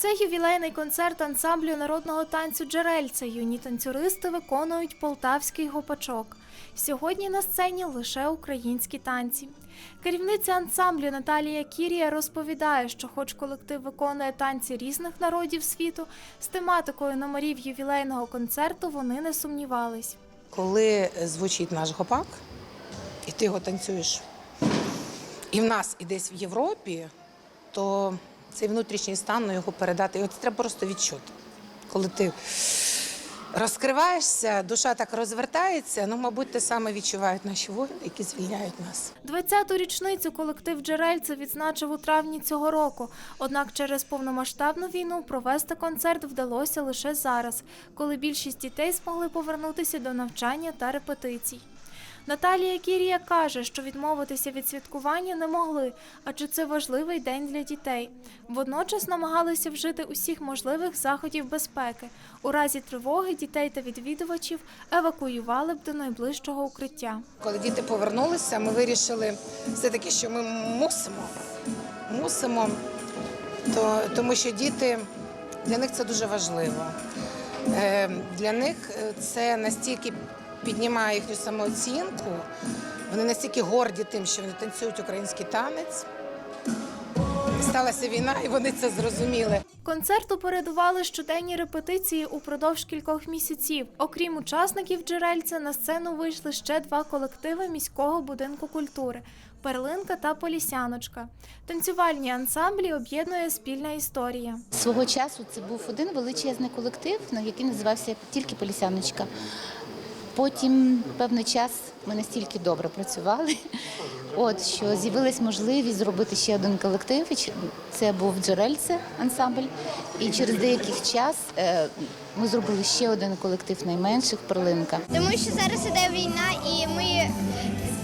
Це ювілейний концерт ансамблю народного танцю Джерельце. Юні танцюристи виконують полтавський гопачок. Сьогодні на сцені лише українські танці. Керівниця ансамблю Наталія Кірія розповідає, що, хоч колектив виконує танці різних народів світу, з тематикою номерів ювілейного концерту вони не сумнівались. Коли звучить наш гопак, і ти його танцюєш, і в нас, і десь в Європі, то цей внутрішній стан ну, його передати. І от треба просто відчути. Коли ти розкриваєшся, душа так розвертається, ну, мабуть, те саме відчувають наші воїни, які звільняють нас. 20-ту річницю колектив Джерельце відзначив у травні цього року. Однак через повномасштабну війну провести концерт вдалося лише зараз, коли більшість дітей змогли повернутися до навчання та репетицій. Наталія Кірія каже, що відмовитися від святкування не могли, адже це важливий день для дітей. Водночас намагалися вжити усіх можливих заходів безпеки. У разі тривоги дітей та відвідувачів евакуювали б до найближчого укриття. Коли діти повернулися, ми вирішили все-таки, що ми мусимо, мусимо, то, тому що діти для них це дуже важливо. Е, для них е, це настільки піднімає їхню самооцінку, вони настільки горді тим, що вони танцюють український танець. Сталася війна, і вони це зрозуміли. Концерту передували щоденні репетиції упродовж кількох місяців. Окрім учасників джерельця, на сцену вийшли ще два колективи міського будинку культури Перлинка та Полісяночка. Танцювальні ансамблі об'єднує спільна історія. Свого часу це був один величезний колектив, на який називався тільки Полісяночка. Потім певний час ми настільки добре працювали, от що з'явилась можливість зробити ще один колектив. Це був Джерельце ансамбль. І через деякий час е, ми зробили ще один колектив найменших перлинка. Тому що зараз іде війна, і ми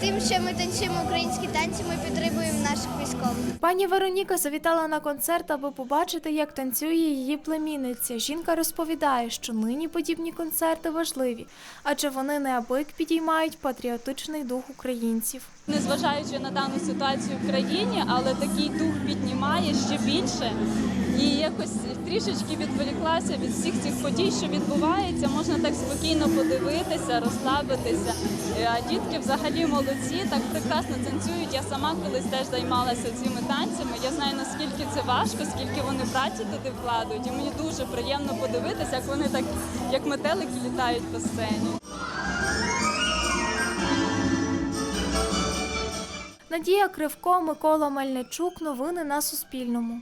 тим, що ми танцюємо українські танці, ми підтримуємо наших військових. Пані Вероніка завітала на концерт, аби побачити, як танцює її племінниця. Жінка розповідає, що нині подібні концерти важливі, адже вони неабияк підіймають патріотичний дух українців. незважаючи на дану ситуацію в країні, але такий дух піднімає ще більше. І якось трішечки відволіклася від всіх цих подій, що відбувається. Можна так спокійно подивитися, розслабитися. Е, А дітки взагалі молодці, так прекрасно танцюють. Я сама колись теж займалася цими танцями. Я знаю наскільки це важко, скільки вони праці туди вкладають. І мені дуже приємно подивитися, як вони так, як метелики літають по сцені. Надія Кривко, Микола Мельничук. Новини на Суспільному.